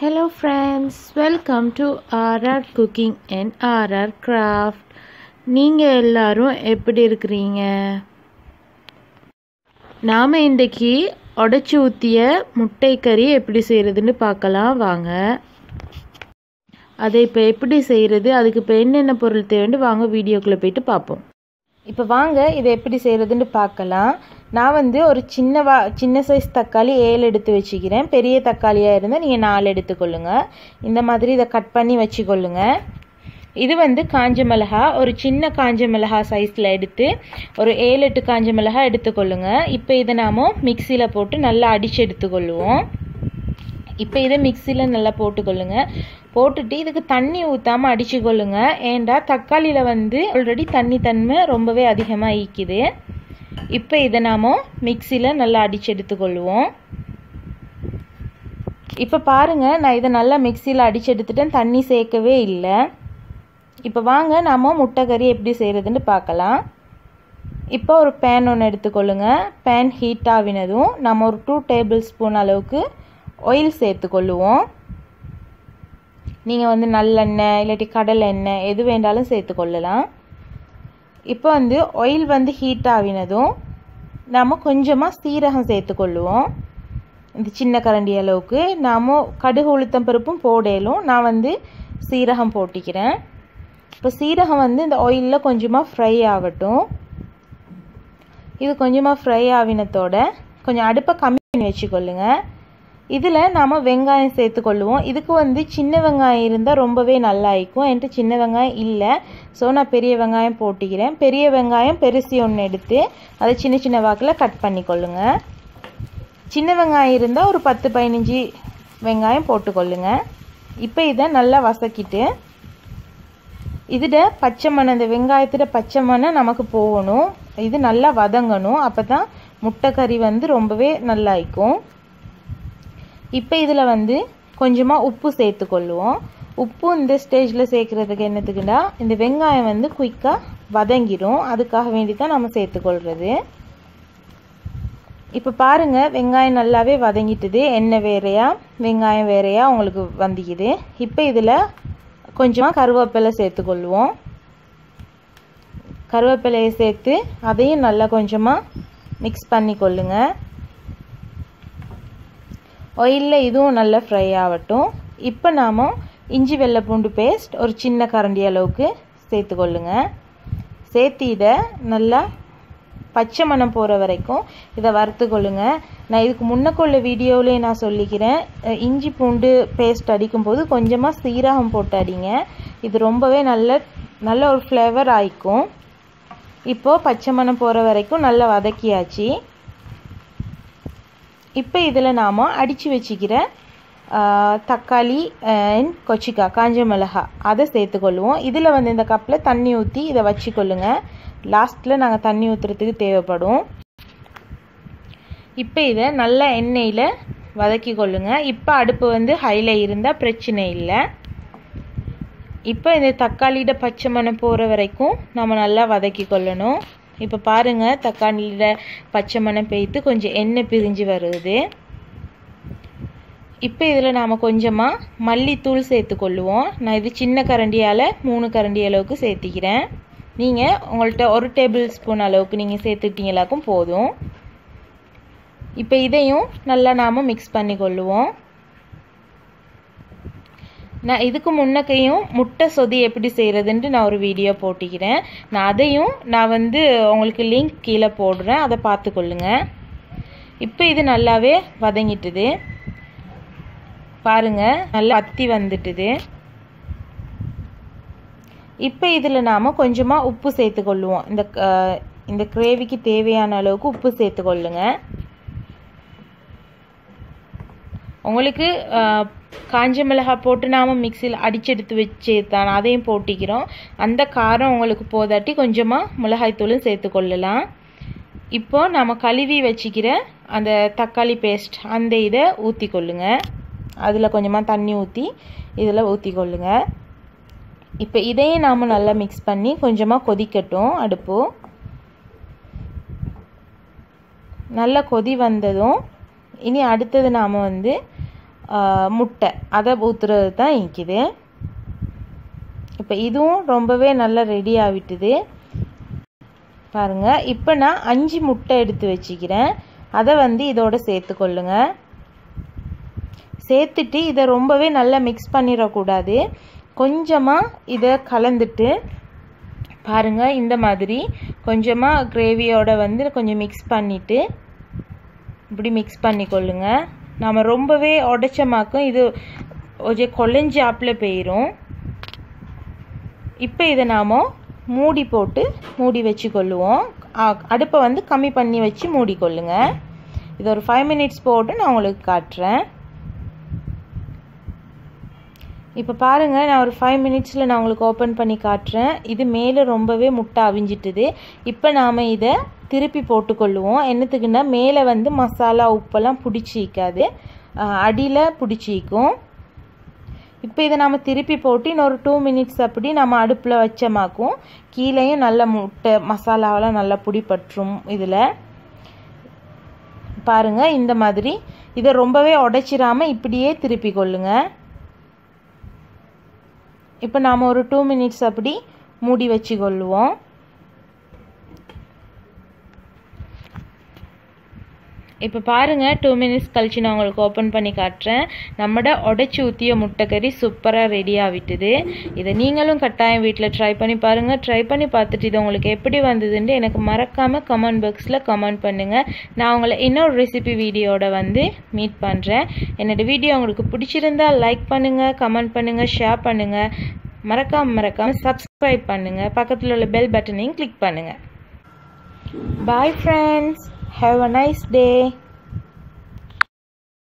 Hello friends, welcome to RR Cooking and RR Craft. நீங்கள் எல்லாரும் எப்படி இருக்கிறீங்க? நாம் இன்றைக்கி உடச்சி ஊற்றிய முட்டை கறி எப்படி செய்கிறதுன்னு பார்க்கலாம். வாங்க. அதை இப்போ எப்படி செய்கிறது அதுக்கு இப்போ என்னென்ன பொருள் தேவைன்னு வாங்க வீடியோக்குள்ளே போயிட்டு பார்ப்போம். இப்போ வாங்க இதை எப்படி செய்கிறதுன்னு பார்க்கலாம். நான் வந்து ஒரு சின்ன வா சின்ன சைஸ் தக்காளி ஏழு எடுத்து வச்சுக்கிறேன். பெரிய தக்காளியாக இருந்தால் நீங்கள் நாலு எடுத்துக்கொள்ளுங்க. இந்த மாதிரி இதை கட் பண்ணி வச்சுக்கொள்ளுங்க. இது வந்து காஞ்ச மிளகா ஒரு சின்ன காஞ்ச மிளகா சைஸில் எடுத்து ஒரு ஏழு எட்டு காஞ்ச மிளகா எடுத்துக்கொள்ளுங்க. இப்போ இதை நாம் மிக்சியில் போட்டு நல்லா அடித்து எடுத்துக்கொள்ளுவோம். இப்போ இதை மிக்சியில் நல்லா போட்டுக்கொள்ளுங்க. போட்டுட்டு இதுக்கு தண்ணி ஊற்றாமல் அடிச்சுக்கொள்ளுங்க. ஏண்டா தக்காளியில் வந்து ஆல்ரெடி தண்ணி தன்மை ரொம்பவே அதிகமாக ஈக்குது. இப்போ இதை நாம் மிக்சியில் நல்லா அடித்து எடுத்துக்கொள்வோம். இப்போ பாருங்கள் நான் இதை நல்லா மிக்சியில் அடித்து எடுத்துட்டேன். தண்ணி சேர்க்கவே இல்லை. இப்போ வாங்க நாம் முட்டை கறி எப்படி செய்கிறதுன்னு பார்க்கலாம். இப்போ ஒரு பேன் ஒன்று எடுத்துக்கொள்ளுங்க. பேன் ஹீட் ஆகினதும் நம்ம ஒரு டூ டேபிள் ஸ்பூன் அளவுக்கு ஆயில் சேர்த்துக்கொள்ளுவோம். நீங்கள் வந்து நல்லெண்ணெய் இல்லாட்டி கடலை எண்ணெய் எது வேண்டாலும் சேர்த்துக்கொள்ளலாம். இப்போ வந்து ஆயில் வந்து ஹீட் ஆகினதும் நாம் கொஞ்சமாக சீரகம் சேர்த்துக்கொள்ளுவோம். இந்த சின்ன கரண்டி அளவுக்கு நாம் கடுகு உளுத்தம் பருப்பும் போடலும் நான் வந்து சீரகம் போட்டிக்கிறேன். இப்போ சீரகம் வந்து இந்த ஆயிலில் கொஞ்சமாக ஃப்ரை ஆகட்டும். இது கொஞ்சமாக ஃப்ரை ஆகினத்தோட கொஞ்சம் அடுப்பை கம்மி பண்ணி வச்சுக்கொள்ளுங்கள் இதில் நாம் வெங்காயம் சேர்த்துக்கொள்ளுவோம் இதுக்கு வந்து சின்ன வெங்காயம் இருந்தால் ரொம்பவே நல்லா இருக்கும். என்கிட்ட சின்ன வெங்காயம் இல்லை. ஸோ நான் பெரிய வெங்காயம் போட்டுக்கிறேன். பெரிய வெங்காயம் பெருசி ஒன்று எடுத்து அதை சின்ன சின்ன வாக்கில் கட் பண்ணிக்கொள்ளுங்க. சின்ன வெங்காயம் இருந்தால் ஒரு பத்து பதினஞ்சு வெங்காயம் போட்டுக்கொள்ளுங்க. இப்போ இதை நல்லா வசக்கிட்டு இதில் பச்சை மணம் இந்த வெங்காயத்தில் பச்சை மணம் நமக்கு போகணும். இது நல்லா வதங்கணும். அப்போ தான் முட்டை கறி வந்து ரொம்பவே நல்லா இருக்கும். இப்போ இதில் வந்து கொஞ்சமாக உப்பு சேர்த்துக்கொள்ளுவோம். உப்பு இந்த ஸ்டேஜில் சேர்க்குறதுக்கு என்னத்துக்குன்னா இந்த வெங்காயம் வந்து குயிக்காக வதங்கிடும். அதுக்காக வேண்டி தான் நம்ம சேர்த்துக்கொள்கிறது இப்போ பாருங்கள் வெங்காயம் நல்லாவே வதங்கிட்டுது. எண்ணெய் வேறையா வெங்காயம் வேறையா உங்களுக்கு வந்திக்குது. இப்போ இதில் கொஞ்சமாக கருவேப்பிலை சேர்த்துக்கொள்வோம். கருவேப்பிலையை சேர்த்து அதையும் நல்லா கொஞ்சமாக மிக்ஸ் பண்ணி கொள்ளுங்கள் ஆயிலில் இதுவும் நல்லா ஃப்ரை ஆகட்டும். இப்போ நாம் இஞ்சி வெள்ளை பூண்டு பேஸ்ட் ஒரு சின்ன கரண்டி அளவுக்கு சேர்த்துக்கொள்ளுங்க. சேர்த்து இதை நல்லா பச்சை மணம் போகிற வரைக்கும் இதை வறுத்துக்கொள்ளுங்க. நான் இதுக்கு முன்னக்குள்ள வீடியோவிலே நான் சொல்லிக்கிறேன் இஞ்சி பூண்டு பேஸ்ட் அடிக்கும்போது கொஞ்சமாக சீரகம் போட்டு அடிங்க. இது ரொம்பவே நல்ல நல்ல ஒரு ஃப்ளேவர் ஆயிக்கும் இப்போது பச்சை மணம் போகிற வரைக்கும் நல்லா வதக்கியாச்சு. இப்போ இதில் நாம் அடித்து வச்சுக்கிற தக்காளி அண்ட் கொச்சிக்காய் காஞ்ச மிளகா அதை சேர்த்துக்கொள்வோம் இதில் வந்து இந்த கப்பில் தண்ணி ஊற்றி இதை வச்சுக்கொள்ளுங்க லாஸ்ட்டில் நாங்கள் தண்ணி ஊற்றுறதுக்கு தேவைப்படும். இப்போ இதை நல்லா எண்ணெயில் வதக்கி கொள்ளுங்க. இப்போ அடுப்பு வந்து ஹையில் இருந்தால் பிரச்சனை இல்லை. இப்போ இந்த தக்காளியோட பச்சை மணம் போகிற வரைக்கும் நம்ம நல்லா வதக்கி கொள்ளணும். இப்போ பாருங்கள் தக்காளியோட பச்சை மணம் பெய்த்து கொஞ்சம் எண்ணெய் பிரிஞ்சு வருது. இப்போ இதில் நாம் கொஞ்சமாக மல்லித்தூள் சேர்த்துக்கொள்ளுவோம். நான் இது சின்ன கரண்டியால் மூணு கரண்டி அளவுக்கு சேர்த்திக்கிறேன். நீங்கள் உங்கள்கிட்ட ஒரு டேபிள் ஸ்பூன் அளவுக்கு நீங்கள் சேர்த்துக்கிட்டீங்களாக்கும் போதும். இப்போ இதையும் நல்லா நாம் மிக்ஸ் பண்ணி கொள்ளுவோம் நான் இதுக்கு முன்னக்கையும் முட்டை சொதி எப்படி செய்கிறதுன்ட்டு நான் ஒரு வீடியோ போட்டிக்கிறேன். நான் அதையும் நான் வந்து உங்களுக்கு லிங்க் கீழே போடுறேன். அதை பார்த்துக்கொள்ளுங்க. இப்போ இது நல்லாவே வதங்கிட்டுது. பாருங்கள் நல்லா அத்தி வந்துட்டுது. இப்போ இதில் நாம் கொஞ்சமாக உப்பு சேர்த்துக்கொள்ளுவோம். இந்த இந்த கிரேவிக்கு தேவையான அளவுக்கு உப்பு சேர்த்துக்கொள்ளுங்கள் உங்களுக்கு காஞ்ச மிளகாய் போட்டு நாம் மிக்சியில் அடிச்செடுத்து வச்சு தான் அதையும் போட்டிக்கிறோம். அந்த காரம் உங்களுக்கு போதாட்டி கொஞ்சமாக மிளகாய்த்தூளும் சேர்த்துக்கொள்ளலாம் இப்போ நம்ம கழுவி வச்சுக்கிற அந்த தக்காளி பேஸ்ட் அந்த இதை ஊற்றி கொள்ளுங்க. அதில் கொஞ்சமாக தண்ணி ஊற்றி இதில் ஊற்றி கொள்ளுங்க. இப்போ இதையும் நாம் நல்லா மிக்ஸ் பண்ணி கொஞ்சமாக கொதிக்கட்டும் அடுப்பு. நல்லா கொதி வந்ததும் இனி அடுத்தது நாம் வந்து முட்டை. அதை ஊற்றுறது தான் இங்கிது இப்போ இதுவும் ரொம்பவே நல்லா ரெடி ஆகிட்டுது பாருங்கள் இப்போ நான் அஞ்சு முட்டை எடுத்து வச்சுக்கிறேன். அதை வந்து இதோட சேர்த்துக்கொள்ளுங்க சேர்த்துட்டு இதை ரொம்பவே நல்லா மிக்ஸ் பண்ணிடக்கூடாது. கொஞ்சமாக இதை கலந்துட்டு பாருங்கள் இந்த மாதிரி கொஞ்சமாக கிரேவியோட வந்து கொஞ்சம் மிக்ஸ் பண்ணிவிட்டு இப்படி மிக்ஸ் பண்ணிக்கொள்ளுங்கள் நாம் ரொம்பவே உடைச்சமாக்கும் இது கொஞ்சம் கொலைஞ்சி ஆப்பில் போயிடும் இப்போ இதை நாம் மூடி போட்டு மூடி வச்சு கொள்ளுவோம் அடுப்பை வந்து கம்மி பண்ணி வச்சு மூடிக்கொள்ளுங்க இது ஒரு ஃபைவ் மினிட்ஸ் போட்டு நான் உங்களுக்கு காட்டுறேன். இப்போ பாருங்கள் நான் ஒரு ஃபைவ் மினிட்ஸில் நான் உங்களுக்கு ஓப்பன் பண்ணி காட்டுறேன். இது மேலே ரொம்பவே முட்டை அவிஞ்சிட்டுது. இப்போ நாம் இதை திருப்பி போட்டுக்கொள்ளுவோம். என்னத்துக்குன்னா மேலே வந்து மசாலா உப்பெல்லாம் பிடிச்சிக்காது அடியில் பிடிச்சிக்கும் இப்போ இதை நம்ம திருப்பி போட்டு இன்னொரு டூ மினிட்ஸ் அப்படி நம்ம அடுப்பில் வச்சமாக்கும். கீழேயும் நல்ல முட்டை மசாலாவெல்லாம் நல்லா பிடிப்பற்றும் இதில். பாருங்கள் இந்த மாதிரி. இதை ரொம்பவே உடைச்சிடாமல் இப்படியே திருப்பி கொள்ளுங்க. இப்போ நாம் ஒரு டூ மினிட்ஸ் அப்படி மூடி வச்சு கொள்ளுவோம் இப்போ பாருங்கள் டூ மினிட்ஸ் கழிச்சு நான் உங்களுக்கு ஓப்பன் பண்ணி காட்டுறேன். நம்மட உடச்சி ஊற்றிய முட்டைக்கறி சூப்பராக ரெடி ஆகிட்டுது இதை நீங்களும் கட்டாயம் வீட்டில் ட்ரை பண்ணி பாருங்கள் ட்ரை பண்ணி பார்த்துட்டு இது உங்களுக்கு எப்படி வந்ததுன்ட்டு எனக்கு மறக்காமல் கமெண்ட் பாக்ஸில் கமெண்ட் பண்ணுங்கள் நான் உங்களை இன்னொரு ரெசிபி வீடியோட வந்து மீட் பண்ணுறேன் என்னோடய வீடியோ உங்களுக்கு பிடிச்சிருந்தா லைக் பண்ணுங்கள் கமெண்ட் பண்ணுங்கள் ஷேர் பண்ணுங்கள் மறக்காமல் மறக்காமல் சப்ஸ்கிரைப் பண்ணுங்கள் பக்கத்தில் உள்ள பெல் பட்டனையும் கிளிக் பண்ணுங்கள் bye friends Have a nice day.